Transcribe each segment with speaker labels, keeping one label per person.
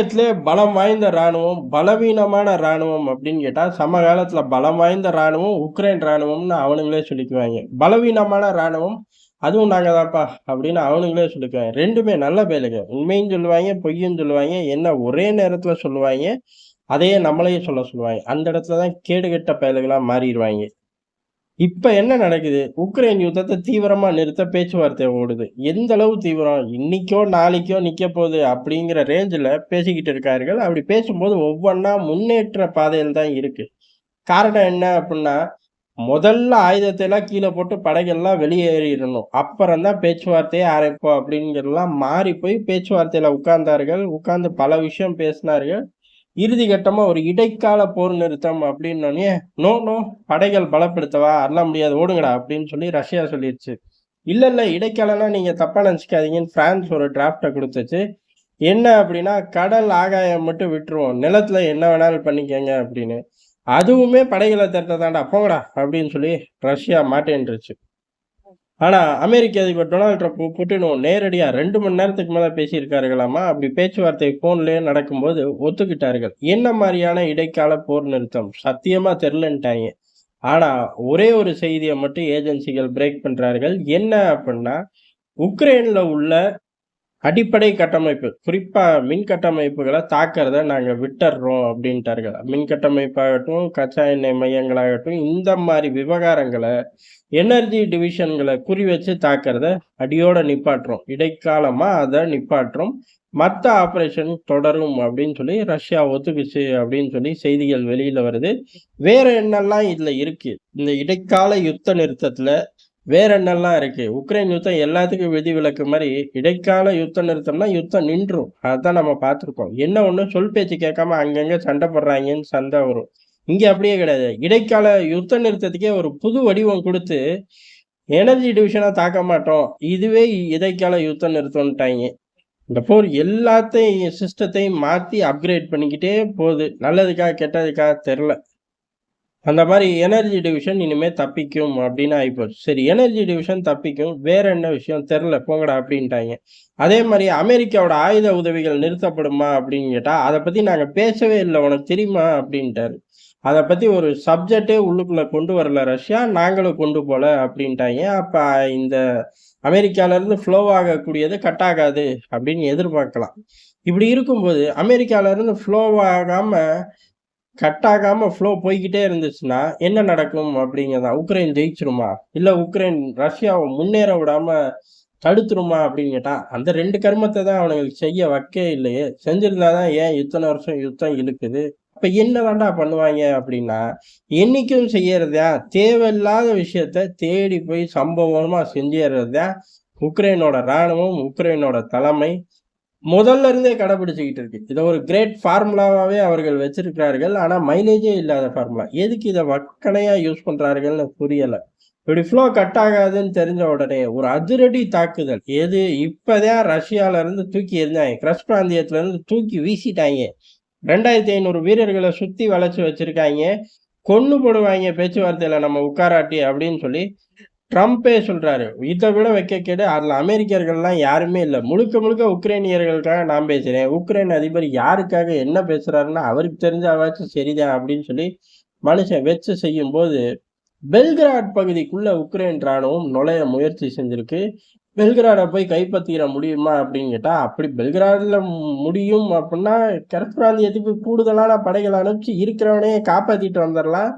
Speaker 1: உலகத்திலே பலம் வாய்ந்த இராணுவம், பலவீனமான இராணுவம் அப்படின்னு கேட்டால் சமகாலத்தில் பலம் வாய்ந்த இராணுவம் உக்ரைன் இராணுவம்னு அவனுங்களே சொல்லிக்குவாங்க. பலவீனமான இராணுவம், அதுவும் நாங்கள் தான்ப்பா அப்படின்னு அவனுங்களே சொல்லிக்குவாங்க. ரெண்டுமே நல்ல பேருங்க உண்மையும் சொல்லுவாங்க பொய்யும் சொல்லுவாங்க என்ன ஒரே நேரத்தில் சொல்லுவாங்க அதையே நம்மளையும் சொல்ல சொல்லுவாங்க. அந்த இடத்துல தான் கேடுகெட்ட பயலுகளாக மாறிடுவாங்க. இப்போ என்ன நடக்குது? உக்ரைன் யுத்தத்தை தீவிரமாக நிறுத்த பேச்சுவார்த்தை ஓடுது. எந்த அளவு தீவிரம்? இன்னைக்கோ, நாளைக்கோ நிக்கப்போகுது அப்படிங்கிற ரேஞ்சில் பேசிக்கிட்டு இருக்கார்கள். அப்படி பேசும்போது ஒவ்வொன்றா முன்னேற்ற பாதையில் தான் இருக்குது காரணம் என்ன அப்படின்னா முதல்ல ஆயுதத்தை எல்லாம் போட்டு படைகள்லாம் வெளியேறிடணும் அப்புறம் தான் பேச்சுவார்த்தையே ஆரம்பிப்போம் அப்படிங்கிறலாம் மாறி போய் பேச்சுவார்த்தையில் உட்கார்ந்தார்கள். உட்கார்ந்து பல விஷயம் பேசினார்கள். இறுதி கட்டமாக ஒரு இடைக்கால போர் நிறுத்தம் அப்படின்னோடனே "நோ, நோ படைகள் பலப்படுத்தவா? அதெல்லாம் முடியாது. ஓடுங்கடா" அப்படின்னு சொல்லி ரஷ்யா சொல்லிருச்சு. இல்லை இல்லை இடைக்காலம்னா நீங்கள் தப்பாக நினச்சிக்காதீங்கன்னு ஃப்ரான்ஸ் ஒரு டிராஃப்டை கொடுத்துச்சு என்ன அப்படின்னா, கடல் ஆகாயம் மட்டும் விட்டுருவோம். நிலத்துல என்ன வேணாலும் பண்ணிக்கங்க அப்படின்னு. அதுவுமே படைகளை திரட்ட தாண்டா போங்கடா அப்படின்னு சொல்லி ரஷ்யா மாட்டேன்ருச்சு. ஆனால் அமெரிக்க அதிபர் டொனால்ட் ட்ரம்ப் புட்டினும் நேரடியாக ரெண்டு மணி நேரத்துக்கு மேலே பேசியிருக்கார்களாமா. அப்படி பேச்சுவார்த்தை ஃபோன்லேயே நடக்கும்போது ஒத்துக்கிட்டார்கள். என்ன மாதிரியான இடைக்கால போர் நிறுத்தம்? சத்தியமாக தெரிலன்ட்டாங்க ஆனால் ஒரே ஒரு செய்தியை மட்டும் ஏஜென்சிகள் பிரேக் பண்ணுறார்கள் என்ன அப்படின்னா உக்ரைனில் உள்ள அடிப்படை கட்டமைப்பு, குறிப்பாக மின் கட்டமைப்புகளை தாக்கிறத நாங்கள் விட்டுறோம் அப்படின்ட்டார்கள். மின் கட்டமைப்பாகட்டும், கச்சா எண்ணெய் மையங்களாகட்டும், இந்த மாதிரி விவகாரங்களை எனர்ஜி டிவிஷன்களை குறி வச்சு தாக்கிறத அடியோட நிப்பாட்டுறோம். இடைக்காலமாக அதை நிப்பாட்டுறோம். மற்ற ஆப்ரேஷன் தொடரும் அப்படின்னு சொல்லி ரஷ்யா ஒத்துக்குச்சு அப்படின்னு சொல்லி செய்திகள் வெளியில் வருது. வேற என்னெல்லாம் இதில் இருக்கு? இந்த இடைக்கால யுத்த நிறுத்தத்தில் வேற என்னெல்லாம் இருக்கு? உக்ரைன் யுத்தம் எல்லாத்துக்கும் விதி விலக்கு மாதிரி இடைக்கால யுத்த நிறுத்தம்னா யுத்தம் நின்றும். அதுதான் நம்ம பார்த்துருக்கோம். என்ன ஒன்று சொல் பேச்சு கேட்காம அங்கங்கே சண்டை போடுறாங்கன்னு சண்டை வரும். இங்கே அப்படியே கிடையாது. இடைக்கால யுத்த நிறுத்தத்துக்கே ஒரு புது வடிவம் கொடுத்து எனர்ஜி டிவிஷனாக தாக்க மாட்டோம். இதுவே இடைக்கால யுத்த நிறுத்தம்ட்டாங்க இந்த போர் எல்லாத்தையும் சிஸ்டத்தையும் மாற்றி அப்கிரேட் பண்ணிக்கிட்டே போகுது. நல்லதுக்கா? கெட்டதுக்கா? தெரில அந்த மாதிரி எனர்ஜி டிவிஷன் இனிமே தப்பிக்கும் அப்படின்னு ஆகிப்போச்சு சரி எனர்ஜி டிவிஷன் தப்பிக்கும். வேற என்ன விஷயம்? தெரில போங்கடா அப்படின்ட்டாய்ங்க. அதே மாதிரி அமெரிக்காவோட ஆயுத உதவிகள் நிறுத்தப்படுமா அப்படின்னு கேட்டா, அதை பத்தி நாங்க பேசவே இல்லை உனக்கு தெரியுமா? அப்படின்ட்டாரு. அதை பத்தி ஒரு சப்ஜெக்ட்டே உள்ளுக்குள்ள கொண்டு வரல ரஷ்யா. நாங்களும் கொண்டு போல அப்படின்ட்டாய்ங்க. அப்ப இந்த அமெரிக்கால இருந்து ஃப்ளோ ஆகக்கூடியது கட் ஆகாது அப்படின்னு எதிர்பார்க்கலாம். இப்படி இருக்கும்போது அமெரிக்கால இருந்து ஃப்ளோ ஆகாம, கட் ஆகாமல் ஃப்ளோ போய்க்கிட்டே இருந்துச்சுன்னா, என்ன நடக்கும் அப்படிங்கிறதா உக்ரைன் ஜெயிச்சிருமா இல்லை உக்ரைன் ரஷ்யாவை முன்னேற விடாமல் தடுத்துருமா அப்படின்னு கேட்டால் அந்த ரெண்டு கர்மத்தை தான் அவனுங்களுக்கு செய்ய வைக்க இல்லையே. செஞ்சிருந்தா தான் ஏன் இத்தனை வருஷம் யுத்தம் இழுக்குது? இப்போ என்ன தாண்டா பண்ணுவாங்க அப்படின்னா, என்னைக்கும் செய்யறதா தேவையில்லாத விஷயத்த தேடி போய் சம்பவமாக செஞ்சேறது தான் உக்ரைனோட ராணுவம், உக்ரைனோட தலைமை முதல்ல இருந்தே கடைபிடிச்சிக்கிட்டு இருக்கு. இதை ஒரு கிரேட் ஃபார்முலாவாகவே அவர்கள் வச்சிருக்கிறார்கள். ஆனா மைலேஜே இல்லாத ஃபார்முலா. எதுக்கு இதை வக்கணையா யூஸ் பண்றார்கள்னு புரியல. இப்படி ஃப்ளோ கட் ஆகாதுன்னு தெரிஞ்ச உடனே ஒரு அதிரடி தாக்குதல். எது? இப்பதான் ரஷ்யால இருந்து தூக்கி இருந்தாங்க கிரஸ் பிராந்தியத்துல இருந்து தூக்கி வீசிட்டாய்ங்க. 2500 வீரர்கள சுத்தி வளைச்சு வச்சுருக்காங்க கொண்டு போடுவாங்க பேச்சுவார்த்தையில நம்ம உட்காராட்டி அப்படின்னு சொல்லி ட்ரம்ப்பே சொல்கிறாரு இதை விட வைக்க கேடு அதில் அமெரிக்கர்கள்லாம் யாருமே இல்லை. முழுக்க முழுக்க உக்ரைனியர்களுக்காக நான் பேசுகிறேன் உக்ரைன் அதிபர் யாருக்காக என்ன பேசுகிறாருன்னா அவருக்கு தெரிஞ்சாவாச்சும் சரிதான் அப்படின்னு சொல்லி மனுஷன் வச்சு செய்யும்போது, பெல்கிராட் பகுதிக்குள்ளே உக்ரைன் ராணுவம் நுழைய முயற்சி செஞ்சிருக்கு. பெல்கிராடை போய் கைப்பற்றிட முடியுமா அப்படின்னு கேட்டால் அப்படி பெல்கிராடில் முடியும் அப்படின்னா, கிழக்கு பிராந்தியத்துக்கு கூடுதலான படைகளை அனுப்பிச்சு இருக்கிறவனையே காப்பாற்றிட்டு வந்துடலாம்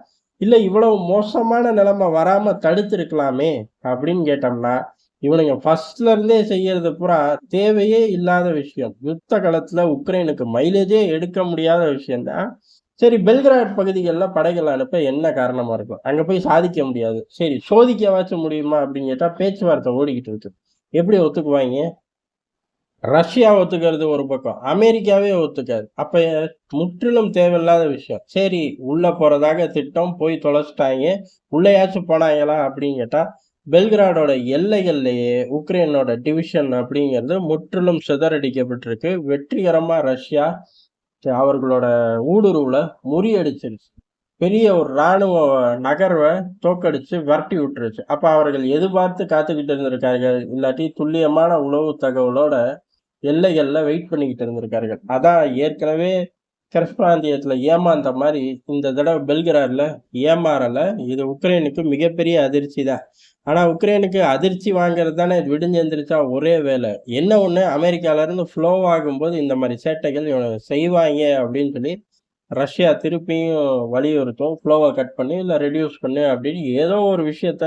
Speaker 1: இல்லை இவ்வளவு மோசமான நிலைமை வராமல் தடுத்துருக்கலாமே அப்படின்னு கேட்டோம்னா, இவனுங்க ஃபர்ஸ்ட்ல இருந்தே செய்யறது பூரா தேவையே இல்லாத விஷயம். யுத்த காலத்துல உக்ரைனுக்கு மைலேஜே எடுக்க முடியாத விஷயம்தான் சரி பெல்கிராட் பகுதிகளில் படைகள் அனுப்ப என்ன காரணமாக இருக்கும்? அங்கே போய் சாதிக்க முடியாது. சரி சோதிக்கவாச்சும் முடியுமா அப்படின்னு கேட்டால் பேச்சுவார்த்தை ஓடிக்கிட்டு இருக்கு. எப்படி ஒத்துக்குவாங்க ரஷ்யா ஒத்துக்கிறது ஒரு பக்கம். அமெரிக்காவே ஒத்துக்காது. அப்ப முற்றிலும் தேவையில்லாத விஷயம். சரி உள்ள போறதாக திட்டம் போய் தொலைச்சிட்டாங்க உள்ளயாச்சும் போனாங்களா அப்படின்னு கேட்டா, பெல்கிராடோட எல்லைகள்லேயே உக்ரைனோட டிவிஷன் அப்படிங்கிறது முற்றிலும் சிதறடிக்கப்பட்டிருக்கு. வெற்றிகரமா ரஷ்யா அவர்களோட ஊடுருவில் முறியடிச்சிருச்சு. பெரிய ஒரு ராணுவ நகர்வை தோற்கடிச்சு விரட்டி விட்டுருச்சு. அப்போ அவர்கள் எதிர்பார்த்து காத்துக்கிட்டு இருந்திருக்கார்கள். இல்லாட்டி துல்லியமான உளவு தகவலோட எல்லைகளில் வெயிட் பண்ணிக்கிட்டு இருந்திருக்கார்கள். அதான் ஏற்கனவே கரஸ்பிராந்தியத்துல ஏமாந்த மாதிரி இந்த தடவை பெல்கிராடில் ஏமாறலை. இது உக்ரைனுக்கு மிகப்பெரிய அதிர்ச்சி தான். ஆனால் உக்ரைனுக்கு அதிர்ச்சி வாங்குறது தானே விடிஞ்செந்திரிச்சா ஒரே வேலை. என்ன ஒன்று அமெரிக்காவிலேருந்து ஃப்ளோ ஆகும்போது இந்த மாதிரி சேட்டைகள் இவனை செய்வாங்க அப்படின்னு சொல்லி ரஷ்யா திருப்பியும் வலியுறுத்தும். ஃப்ளோவை கட் பண்ணி இல்லை ரெடியூஸ் பண்ணு அப்படின்னு ஏதோ ஒரு விஷயத்த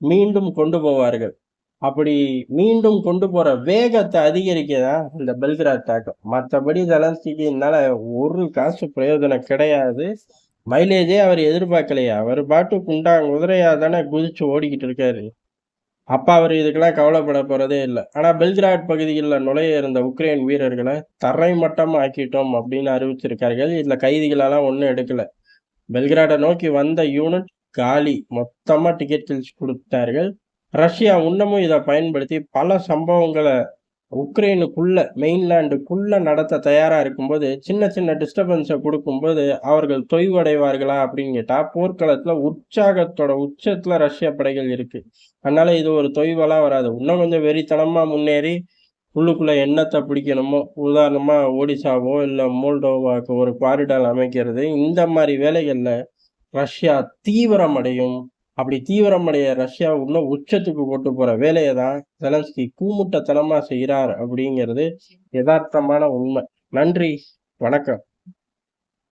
Speaker 1: மீண்டும் கொண்டு போவார்கள். அப்படி மீண்டும் கொண்டு போற வேகத்தை அதிகரிக்கதான் இந்த பெல்கிராட் தாக்கம் மற்றபடி ஜெலன்ஸ்கிக்கு என்னால ஒரு காசு பிரயோஜனம் கிடையாது. மைலேஜே அவர் எதிர்பார்க்கலையா. அவர் பாட்டு குண்டா குதிரையா தானே குதிச்சு ஓடிக்கிட்டு இருக்காரு. அப்ப அவர் இதுக்கெல்லாம் கவலைப்பட போறதே இல்லை. ஆனா பெல்கிராட் பகுதிகளில் நுழைய இருந்த உக்ரைன் வீரர்களை தரை மட்டம் ஆக்கிட்டோம் அப்படின்னு அறிவிச்சிருக்கார்கள். இதுல கைதிகளெல்லாம் ஒன்றும் எடுக்கல. பெல்கிராடை நோக்கி வந்த யூனிட் காலி. மொத்தமா டிக்கெட் கிழிச்சு கொடுத்தார்கள். ரஷ்யா இன்னமும் இதை பயன்படுத்தி பல சம்பவங்களை உக்ரைனுக்குள்ள மெயின்லேண்டுக்குள்ள நடத்த தயாராக இருக்கும்போது சின்ன சின்ன டிஸ்டர்பன்ஸை கொடுக்கும்போது அவர்கள் தொய்வடைவார்களா அப்படின்னு கேட்டால் போர்க்களத்தில் உற்சாகத்தோட உச்சத்தில் ரஷ்ய படைகள் இருக்குது அதனால் இது ஒரு தொய்வெல்லாம் வராது. இன்னும் கொஞ்சம் வெறித்தனமாக முன்னேறி உள்ளுக்குள்ளே எண்ணத்தை பிடிக்கணுமோ உதாரணமாக ஒடிசாவோ இல்லை மோல்டோவாக்கு ஒரு காரிடார் அமைக்கிறது இந்த மாதிரி வேலைகளில் ரஷ்யா தீவிரமடையும். அப்படி தீவிரமடைய ரஷ்யா இன்னும் உச்சத்துக்கு கொண்டு போற வேலையை தான் செலன்ஸ்கி கூமுட்டத்தனமா செய்கிறார் அப்படிங்கிறது யதார்த்தமான உண்மை. நன்றி. வணக்கம்.